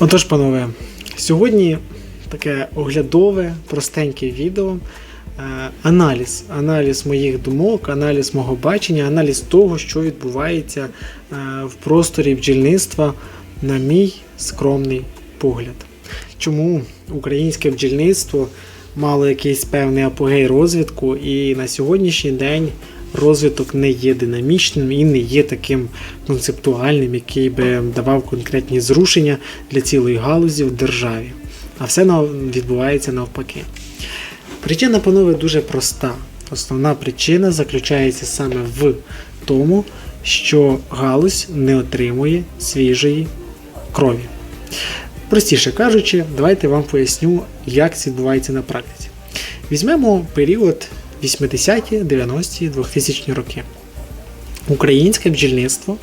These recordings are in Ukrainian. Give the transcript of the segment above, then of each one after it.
Отож, панове, сьогодні таке оглядове, простеньке відео. Е, Аналіз, аналіз моїх думок, аналіз мого бачення, аналіз того, що відбувається е, в просторі бджільництва, на мій скромний погляд. Чому українське бджільництво мало якийсь певний апогей розвитку, і на сьогоднішній день розвиток не є динамічним і не є таким концептуальним, який би давав конкретні зрушення для цілої галузі в державі. А все відбувається навпаки. Причина, панове, дуже проста. Основна причина заключається саме в тому, що галузь не отримує свіжої крові. Простіше кажучи, давайте вам поясню, як це відбувається на практиці. Візьмемо період 80-ті, 90-ті, 2000-ті роки. Українське бджільництво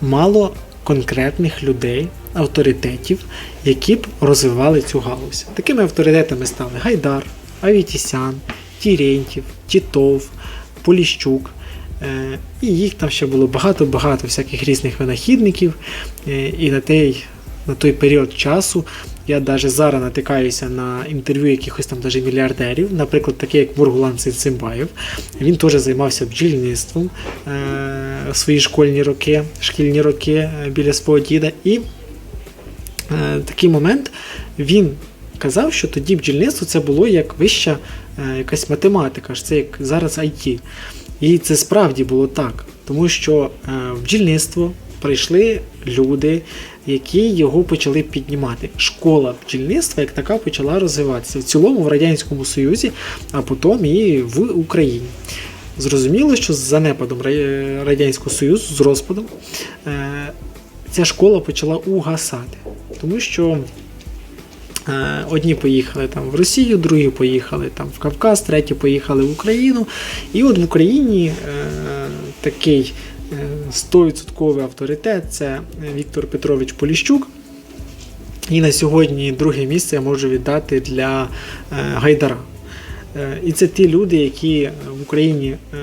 мало конкретних людей, авторитетів, які б розвивали цю галузь. Такими авторитетами стали Гайдар, Авітісян, Тірєнтів, Тітов, Поліщук. Е, І їх там ще було багато-багато всяких різних винахідників. Е, І на той, на той період часу я навіть зараз натикаюся на інтерв'ю якихось там даже мільярдерів, наприклад, такий як Мургулан Цимбаєв. Він теж займався бджільництвом е, свої школьні роки, шкільні роки е, біля свого діда. І е, такий момент він казав, що тоді бджільництво це було як вища е, якась математика, це як зараз IT. І це справді було так, тому що е, бджільництво прийшли люди, які його почали піднімати. Школа бджільництва як така почала розвиватися в цілому в Радянському Союзі, а потім і в Україні. Зрозуміло, що з занепадом Радянського Союзу, з розпадом, е, ця школа почала угасати, тому що Е, Одні поїхали там в Росію, другі поїхали там в Кавказ, треті поїхали в Україну. І от в Україні е, такий 100% авторитет це Віктор Петрович Поліщук. І на сьогодні друге місце я можу віддати для е, Гайдара. Е, І це ті люди, які в Україні е,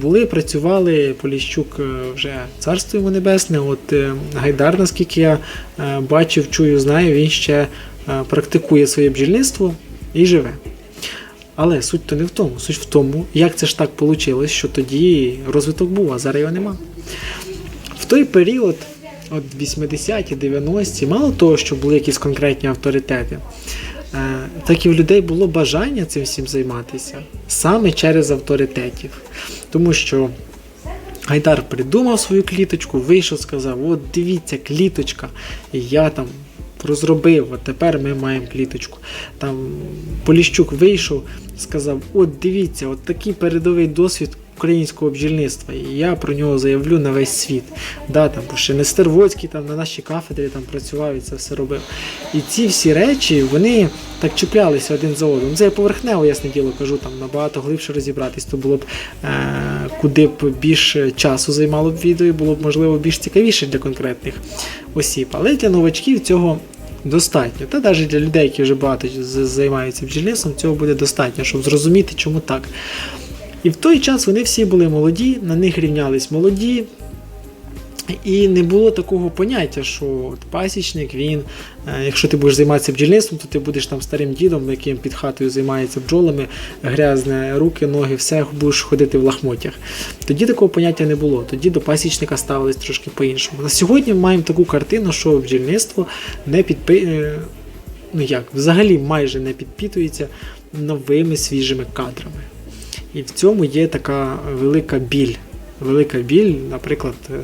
були, працювали. Поліщук е, вже царство йому небесне. От е, Гайдар, наскільки я е, бачив, чую, знаю, він ще е, практикує своє бджільництво і живе. Але суть то не в тому. Суть в тому, як це ж так вийшло, що тоді розвиток був, а зараз його нема. В той період, от 80-ті, 90-ті, мало того, що були якісь конкретні авторитети, е, так і в людей було бажання цим всім займатися саме через авторитетів. Тому що Гайдар придумав свою кліточку, вийшов, сказав: от дивіться, кліточка, і я там розробив, от тепер ми маємо кліточку. Там Поліщук вийшов, сказав: от дивіться, от такий передовий досвід українського бджільництва, і я про нього заявлю на весь світ. Да, там, ще Нестер Воцький там на нашій кафедрі там працював і це все робив. І ці всі речі вони так чіплялися один за одним. Це я поверхнево, ясне діло, кажу, там набагато глибше розібратись, то було б е, куди б більше часу займало б відео, і було б можливо більш цікавіше для конкретних осіб. Але для новачків цього достатньо. Та навіть для людей, які вже багато займаються бджільництвом, цього буде достатньо, щоб зрозуміти, чому так. І в той час вони всі були молоді, на них рівнялись молоді. І не було такого поняття, що от пасічник, він, е, якщо ти будеш займатися бджільництвом, то ти будеш там старим дідом, яким під хатою займається бджолами, грязне руки, ноги, все будеш ходити в лахмотях. Тоді такого поняття не було. Тоді до пасічника ставились трошки по-іншому. На сьогодні ми маємо таку картину, що бджільництво не підпи... е, ну як, взагалі майже не підпитується новими свіжими кадрами. І в цьому є така велика біль. Велика біль, наприклад, е,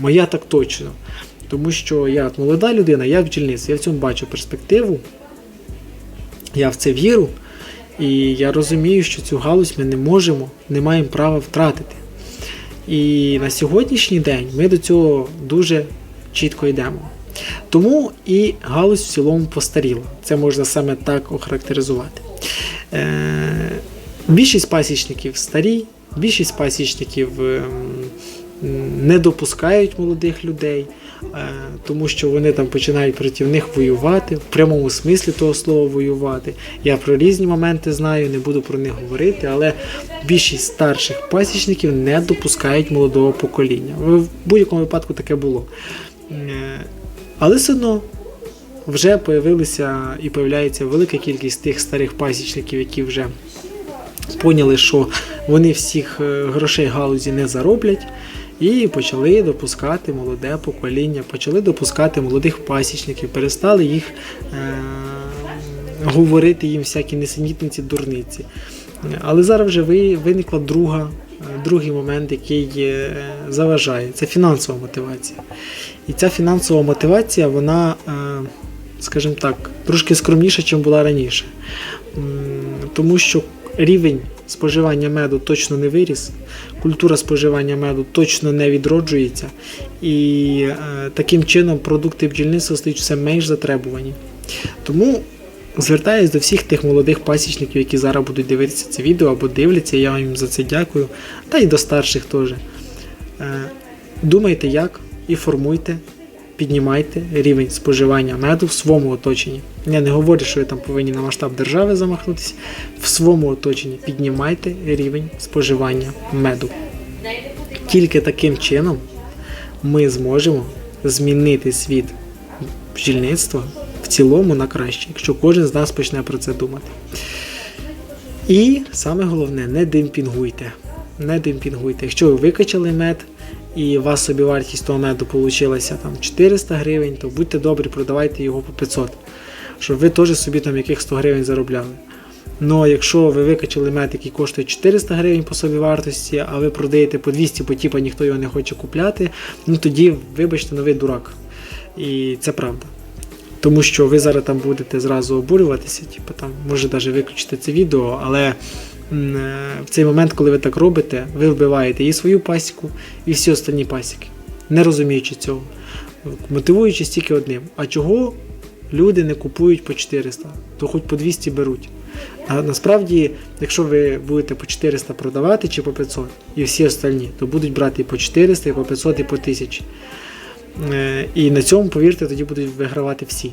моя так точно. Тому що я молода людина, я бджільниця, я в цьому бачу перспективу, я в це вірю, і я розумію, що цю галузь ми не можемо, не маємо права втратити. І на сьогоднішній день ми до цього дуже чітко йдемо. Тому і галузь в цілому постаріла. Це можна саме так охарактеризувати. Е, більшість пасічників старі, більшість пасічників ем, не допускають молодих людей, е, тому що вони там починають проти них воювати, в прямому смислі того слова воювати. Я про різні моменти знаю, не буду про них говорити, але більшість старших пасічників не допускають молодого покоління. В будь-якому випадку таке було. Е, Але все одно вже появилися і появляється велика кількість тих старих пасічників, які вже поняли, що вони всіх е, грошей галузі не зароблять, і почали допускати молоде покоління, почали допускати молодих пасічників, перестали їх е- говорити їм всякі несенітниці, дурниці. Але зараз вже виникла друга, е, другий момент, який е, заважає. Це фінансова мотивація. І ця фінансова мотивація, вона, е, скажімо так, трошки скромніша, ніж була раніше. Тому що рівень споживання меду точно не виріс, культура споживання меду точно не відроджується, і е, таким чином продукти бджільництва стають все менш затребувані. Тому звертаюсь до всіх тих молодих пасічників, які зараз будуть дивитися це відео або дивляться, я їм за це дякую, та й до старших теж. Е, Думайте як і формуйте, піднімайте рівень споживання меду в своєму оточенні. Я не говорю, що ви там повинні на масштаб держави замахнутися. В своєму оточенні піднімайте рівень споживання меду. Тільки таким чином ми зможемо змінити світ бджільництва в цілому на краще, якщо кожен з нас почне про це думати. І саме головне, не демпінгуйте. Не демпінгуйте. Якщо ви викачали мед і у вас собівартість того меду вийшла там 400 гривень, то будьте добрі, продавайте його по 500, щоб ви теж собі там яких 100 гривень заробляли. Ну, якщо ви викачали мед, який коштує 400 гривень по собі вартості, а ви продаєте по 200, бо типа ніхто його не хоче купляти, ну тоді, вибачте, новий дурак. І це правда. Тому що ви зараз там будете зразу обурюватися, типу там може навіть виключити це відео, але е, в цей момент, коли ви так робите, ви вбиваєте і свою пасіку, і всі останні пасіки, не розуміючи цього, мотивуючись тільки одним. А чого люди не купують по 400, то хоч по 200 беруть. А насправді, якщо ви будете по 400 продавати чи по 500, і всі остальні, то будуть брати і по 400, і по 500, і по 1000. Е, І на цьому, повірте, тоді будуть вигравати всі.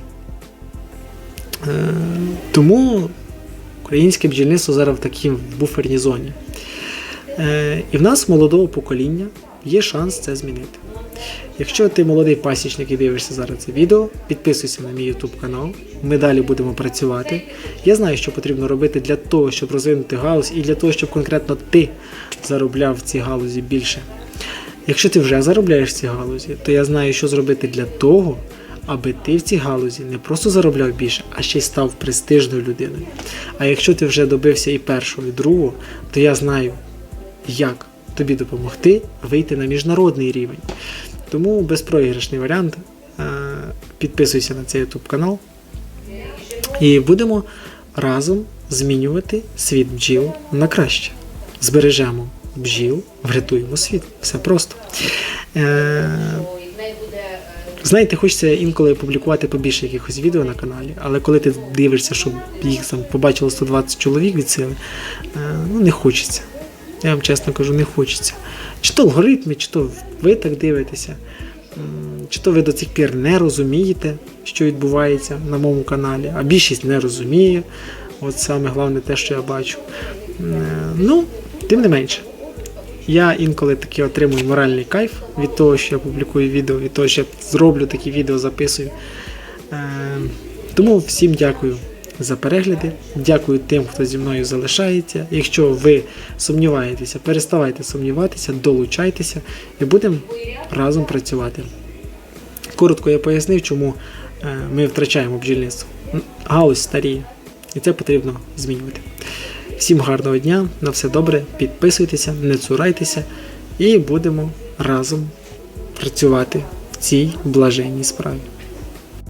Е, Тому українське бджільництво зараз в такій буферній зоні. Е, І в нас молодого покоління є шанс це змінити. Якщо ти молодий пасічник і дивишся зараз це відео, підписуйся на мій YouTube канал. Ми далі будемо працювати. Я знаю, що потрібно робити для того, щоб розвинути галузь, і для того, щоб конкретно ти заробляв в цій галузі більше. Якщо ти вже заробляєш в цій галузі, то я знаю, що зробити для того, аби ти в цій галузі не просто заробляв більше, а ще й став престижною людиною. А якщо ти вже добився і першого, і другого, то я знаю, як тобі допомогти вийти на міжнародний рівень. Тому безпроіграшний варіант. Е, Підписуйся на цей YouTube канал. І будемо разом змінювати світ бджіл на краще. Збережемо бджіл, врятуємо світ. Все просто. Е, Знаєте, хочеться інколи публікувати побільше якихось відео на каналі, але коли ти дивишся, щоб їх там побачило 120 чоловік від сили, е, ну не хочеться. Я вам чесно кажу, не хочеться. Чи то алгоритми, чи то ви так дивитеся, чи то ви до цих пір не розумієте, що відбувається на моєму каналі, а більшість не розуміє. От саме головне те, що я бачу. Е, Ну, тим не менше. Я інколи таки отримую моральний кайф від того, що я публікую відео, від того, що я зроблю такі відео, записую. Е, Тому всім дякую за перегляди. Дякую тим, хто зі мною залишається. Якщо ви сумніваєтеся, переставайте сумніватися, долучайтеся і будемо разом працювати. Коротко я пояснив, чому е, ми втрачаємо бджільництво. Галузь старіє, і це потрібно змінювати. Всім гарного дня, на все добре, підписуйтеся, не цурайтеся і будемо разом працювати в цій блаженній справі.